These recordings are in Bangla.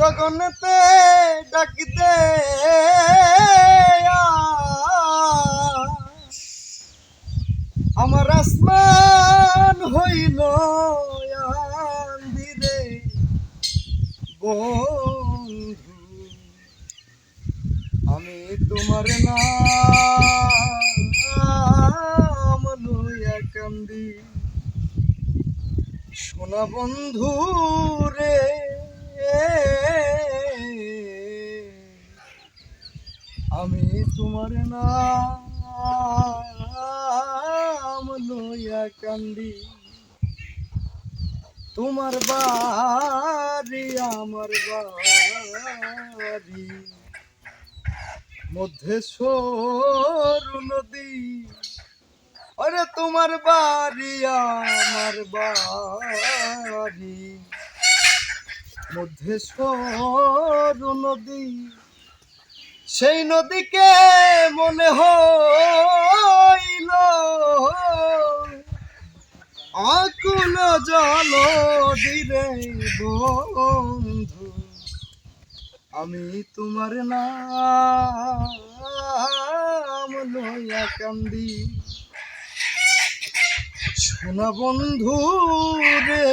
গগনেতে ডাকিতে আমার আসমান হইল আন্দিরে। বন্ধু, আমি তোমার নাম লইয়া কান্দি। সোনা বন্ধু রে। তোমার নাম লইয়া কান্দি। তোমার বাড়ি, আমার বাড়ি। মধ্যে সরু নদী। আরে তোমার বাড়ি, আমার বাড়ি। মধ্যে সরু নদী। সেই নদীকে মনে হইল। আকুল জল দিরে বন্ধু, আমি তোমার নাম লইয়া কান্দি। সোনা বন্ধু রে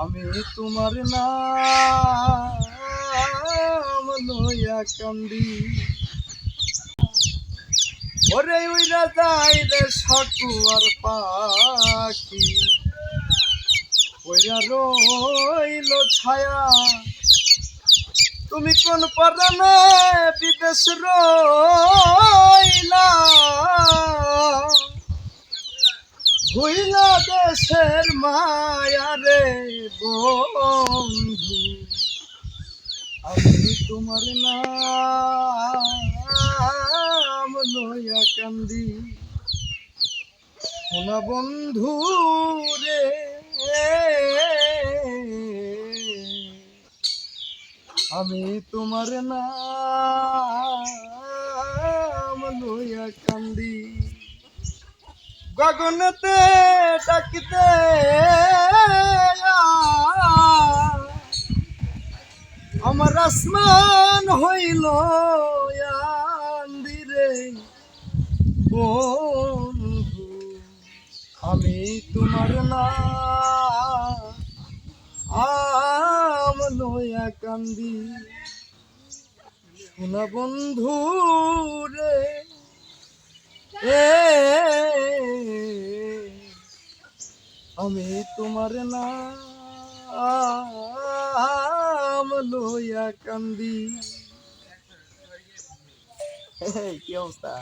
আমি তোমার নাম লইয়া কান্দি। ওরে উইরা যাই রে সকুয়ার পাখি। ওইরা রইল ছায়া। তুমি কোন পরানে বিদেশ রইলা? ভুইলা দেশের রে বন্ধু, আমি তোমার নাম লইয়া কান্দি। সোনা বন্ধু রে, আমি তোমার নাম লইয়া কান্দি। গগনতে ডাকিতে আমার আসমান হইল আন্দিরে বন্ধু, আমি তোমার নাম লইয়া কান্দি। শোনা বন্ধু রে, এ আমি তোমার নাম লইয়া কান্দি। কি অবস্থা?